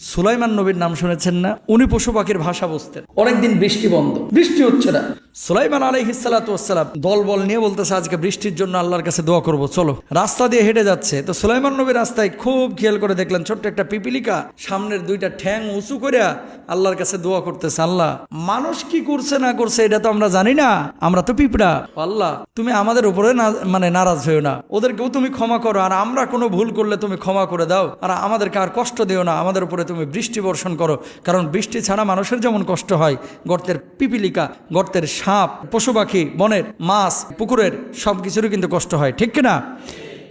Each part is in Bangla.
সুলাইমান নবীর নাম শুনেছেন না? উনি পশু পাখির ভাষা বুঝতেন। অনেকদিন বৃষ্টি বন্ধ। বৃষ্টি হচ্ছে না। সুলাইমান দল বল নিয়ে বলতেছে, আজকে বৃষ্টির জন্য আল্লাহর কাছে দোয়া করব, চলো। রাস্তা দিয়ে হেঁটে যাচ্ছে। তো সুলাইমান নবীর রাস্তায় খুব খেয়াল করে দেখলেন, ছোট্ট একটা পিপিলিকা, সামনের দুইটা ঠ্যাং উঁচু করে আল্লাহর কাছে দোয়া করতেছে, আল্লাহ, মানুষ কি করছে না করছে এটা তো আমরা জানি না, আমরা তো পিঁপড়া। আল্লাহ, তুমি আমাদের উপরে না- মানে নারাজ হয়েও না। ওদেরকেও তুমি ক্ষমা করো, আর আমরা কোনো ভুল করলে তুমি ক্ষমা করে দাও। আর আমাদেরকে আর কষ্ট দিও না, আমাদের উপরে তুমি বৃষ্টি বর্ষণ করো। কারণ বৃষ্টি ছাড়া মানুষের যেমন কষ্ট হয়, গর্তের পিপিলিকা, গর্তের সাপ, পশু পাখি, বনের, মাছ, পুকুরের সব কিছুরই কিন্তু কষ্ট হয়, ঠিক কিনা?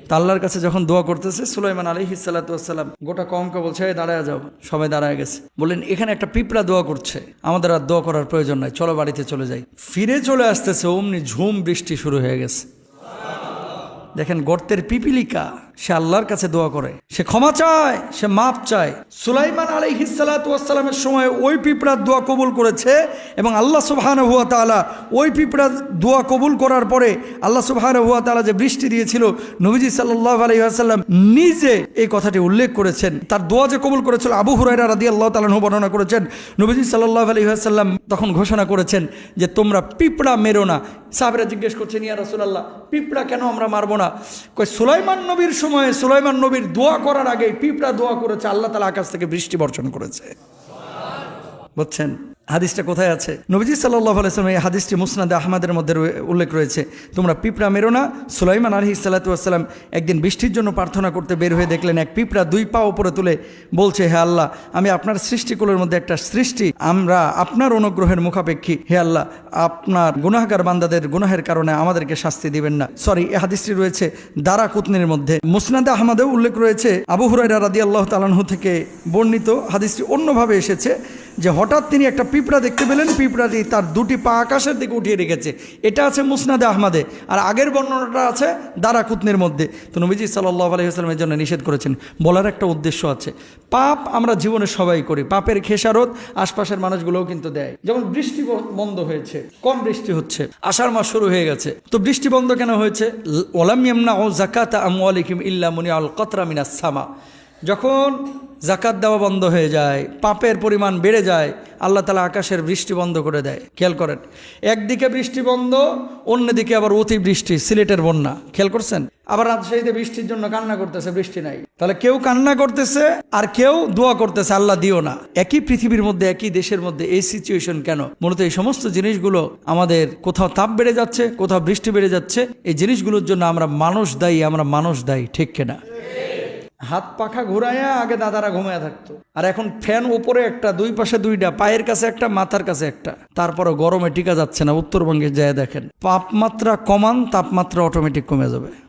তা আল্লাহর কাছে যখন দোয়া করতেছে, সুলাইমান আলী হিসালাতাম গোটা কমকে বলছে "এই দাঁড়ায় যাও, সবাই দাঁড়ায় গেছে। বললেন, এখানে একটা পিঁপড়া দোয়া করছে, আমাদের আর দোয়া করার প্রয়োজন নাই, চলো বাড়িতে চলে যাই। ফিরে চলে আসতেছে, অমনি ঝুম বৃষ্টি শুরু হয়ে গেছে। দেখেন, গর্তের পিপিলিকা সে আল্লাহর কাছে দোয়া করে। সে ক্ষমা চায়, সে মাপ চায়। সুলাইমান আলী হিসালাতামের সময় ওই পিঁপড়ার দোয়া কবুল করেছে এবং আল্লাহ সুবাহান হুয়া তালা ওই পিঁপড়ার দোয়া কবুল করার পরে আল্লাহ সুবাহান হুয়া তালা যে বৃষ্টি দিয়েছিল, নবীজি সাল্লাহ আলহিহাসাল্লাম নিজে এই কথাটি উল্লেখ করেছেন। তার দোয়া যে কবুল করেছিল আবু হুরাইরা রাদি আল্লাহ তালাহ বর্ণনা করেছেন। নবীজি সাল্লাহ আলহিহাসাল্লাম তখন ঘোষণা করেছেন যে, তোমরা পিঁপড়া মেরো না। সাহাবেরা জিজ্ঞেস করছেন, ইয়া রসুলাল্লাহ, পিঁপড়া কেন আমরা মারবো না? কই সুলাইমান নবীর সময়ে সুলাইমান নবীর দোয়া করার আগে পিঁপড়া দোয়া করেছে, আল্লাহ তালা আকাশ থেকে বৃষ্টি বর্ষণ করেছে। বুঝছেন? হাদিসটা কোথায় আছে? নবীজি সাল্লাহ আলাইসলাম এই হাদিসটি মুসনাদে আহমদের মধ্যে উল্লেখ রয়েছে। তোমরা পিঁপড়া মেরো না। সুলাইমান আলহি সাল্লাতুয়াসাল্লাম একদিন বৃষ্টির জন্য প্রার্থনা করতে বের হয়ে দেখলেন, এক পিঁপড়া দুই পা ওপরে তুলে বলছে, হে আল্লাহ, আমি আপনার সৃষ্টিকুলের মধ্যে একটা সৃষ্টি, আমরা আপনার অনুগ্রহের মুখাপেক্ষী। হে আল্লাহ, আপনার গুনাহগার বান্দাদের গুনাহের কারণে আমাদেরকে শাস্তি দিবেন না। সরি, এ হাদিসটি রয়েছে দারা কুতনির মধ্যে। মুসনাদে আহমদেও উল্লেখ রয়েছে, আবু হুরাইরা রাদি আল্লাহ তালাহু থেকে বর্ণিত হাদিসটি অন্যভাবে এসেছে। যে হঠাৎ তিনি একটা পিঁপড়া দেখতে পেলেন, পিঁপড়াটি তার দুটি পা আকাশের দিকে উঠিয়ে রেখেছে। এটা আছে মুসনাদে আহমদে। আর আগের বর্ণনাটা আছে দারা কুতনের মধ্যে। তো নবীজি সাল্লাহ আলহিহাস্লামের জন্য নিষেধ করেছেন। বলার একটা উদ্দেশ্য আছে। পাপ আমরা জীবনে সবাই করি। পাপের খেসারত আশপাশের মানুষগুলোও কিন্তু দেয়। যেমন বৃষ্টি বন্ধ হয়েছে। কম বৃষ্টি হচ্ছে। আষাঢ় মাস শুরু হয়ে গেছে। তো বৃষ্টি বন্ধ কেন হয়েছে? ওলাম ইয়ামনা ও জাকাত আমু ইল্লা মুনি আল কতরা মিনাস সামা। যখন জাকাত দেওয়া বন্ধ হয়ে যায়, পাপের পরিমাণ বেড়ে যায়, আল্লাহ তালা আকাশের বৃষ্টি বন্ধ করে দেয়। খেয়াল করেন, একদিকে বৃষ্টি বন্ধ, অন্যদিকে আবার অতি বৃষ্টি সিলেটের বন্যা। খেয়াল করছেন? আবার রাজশাহীতে বৃষ্টির জন্য কান্না করতেছে, বৃষ্টি নাই। তাহলে কেউ কান্না করতেছে আর কেউ দোয়া করতেছে, আল্লাহ দিও না। একই পৃথিবীর মধ্যে, একই দেশের মধ্যে এই সিচুয়েশন কেন? মূলত এই সমস্ত জিনিসগুলো আমাদের কোথাও তাপ বেড়ে যাচ্ছে, কোথাও বৃষ্টি বেড়ে যাচ্ছে। এই জিনিসগুলোর জন্য আমরা মানুষ দায়ী, আমরা মানুষ দায়ী, ঠিক কিনা? হাত পাখা ঘুরাইয়া আগে দাদারা ঘুমায় থাকতো। আর এখন ফ্যান উপরে একটা, দুই পাশে দুইটা, পায়ের কাছে একটা, মাথার কাছে একটা। তারপরে গরমে টিকা যাচ্ছে না, উত্তরবঙ্গে যায় দেখেন। তাপমাত্রা কমান, তাপমাত্রা অটোমেটিক কমে যাবে।